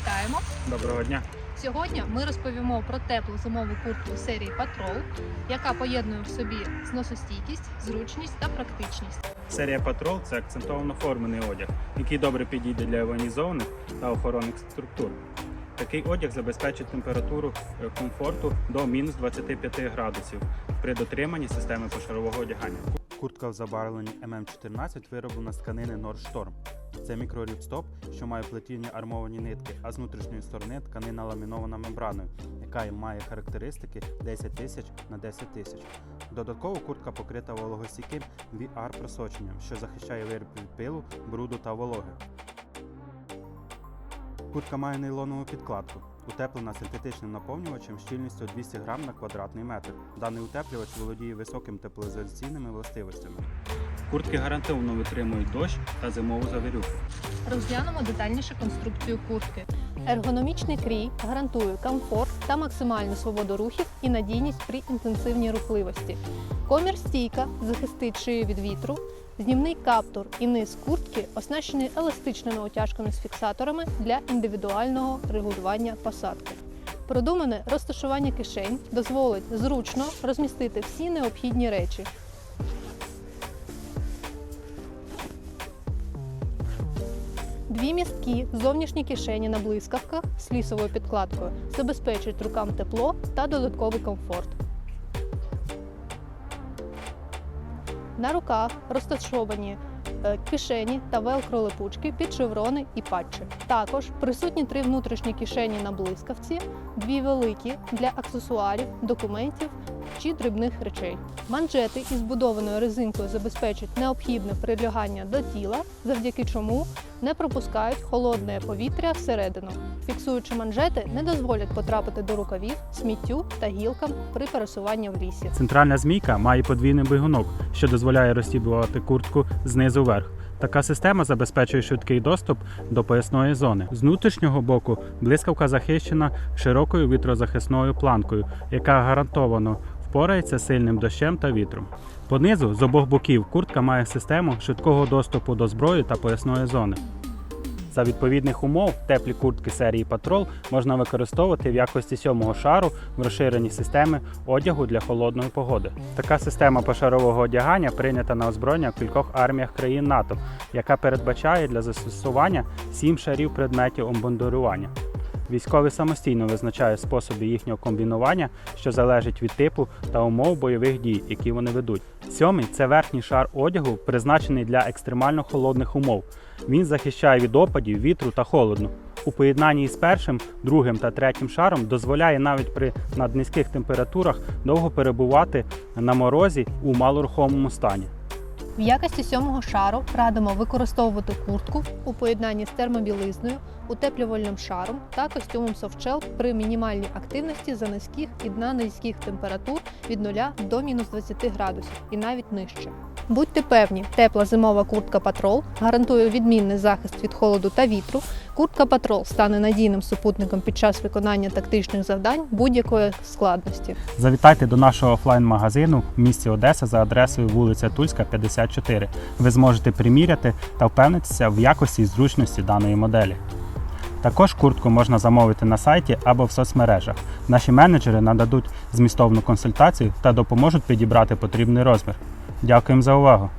Вітаємо! Доброго дня. Сьогодні ми розповімо про теплу зимову куртку серії Patrol, яка поєднує в собі зносостійкість, зручність та практичність. Серія Patrol – це акцентовано формений одяг, який добре підійде для іванізованих та охоронних структур. Такий одяг забезпечить температуру е, комфорту до мінус 25 градусів при дотриманні системи пошарового одягання. Куртка в забарвленні MM14 вироблена з тканини Nordstrom. Це мікроріпстоп, що має плетіння армовані нитки, а з внутрішньої сторони тканина ламінована мембраною, яка має характеристики 10 тисяч на 10 тисяч. Додатково куртка покрита вологостійким VR-просоченням, що захищає виріб від пилу, бруду та вологи. Куртка має нейлонову підкладку, утеплена синтетичним наповнювачем щільністю 200 грам на квадратний метр. Даний утеплювач володіє високим теплоізоляційними властивостями. Куртки гарантовано витримують дощ та зимову завірюху. Розглянемо детальніше конструкцію куртки. Ергономічний крій гарантує комфорт та максимальну свободу рухів і надійність при інтенсивній рухливості. Комір стійка захистить шию від вітру. Знімний каптур і низ куртки оснащений еластичними утяжками з фіксаторами для індивідуального регулювання посадки. Продумане розташування кишень дозволить зручно розмістити всі необхідні речі. Дві місткі зовнішні кишені на блискавках з лісовою підкладкою забезпечують рукам тепло та додатковий комфорт. На руках розташовані е, кишені та велкро-липучки під шеврони і патчі. Також присутні три внутрішні кишені на блискавці, дві великі для аксесуарів, документів чи дрібних речей. Манжети із збудованою резинкою забезпечують необхідне прилягання до тіла, завдяки чому не пропускають холодне повітря всередину. Фіксуючи манжети, не дозволять потрапити до рукавів, сміттю та гілкам при пересуванні в лісі. Центральна змійка має подвійний бігунок, що дозволяє розстібувати куртку знизу вверх. Така система забезпечує швидкий доступ до поясної зони. З внутрішнього боку блискавка захищена широкою вітрозахисною планкою, яка гарантовано впорається з сильним дощем та вітром. Понизу з обох боків куртка має систему швидкого доступу до зброї та поясної зони. За відповідних умов теплі куртки серії Patrol можна використовувати в якості сьомого шару в розширеній системи одягу для холодної погоди. Така система пошарового одягання прийнята на озброєння в кількох арміях країн НАТО, яка передбачає для застосування сім шарів предметів обмундирування. Військові самостійно визначають способи їхнього комбінування, що залежить від типу та умов бойових дій, які вони ведуть. Сьомий це верхній шар одягу, призначений для екстремально холодних умов. Він захищає від опадів, вітру та холоду. У поєднанні з першим, другим та третім шаром дозволяє навіть при наднизьких температурах довго перебувати на морозі у малорухомому стані. В якості сьомого шару радимо використовувати куртку у поєднанні з термобілизною, утеплювальним шаром та костюмом софтшел при мінімальній активності за низьких і дна низьких температур від 0 до мінус 20 градусів і навіть нижче. Будьте певні, тепла зимова куртка Patrol гарантує відмінний захист від холоду та вітру. Куртка Patrol стане надійним супутником під час виконання тактичних завдань будь-якої складності. Завітайте до нашого офлайн-магазину в місті Одеса за адресою вулиця Тульська, 54. Ви зможете приміряти та впевнитися в якості і зручності даної моделі. Також куртку можна замовити на сайті або в соцмережах. Наші менеджери нададуть змістовну консультацію та допоможуть підібрати потрібний розмір. Дякуємо за увагу!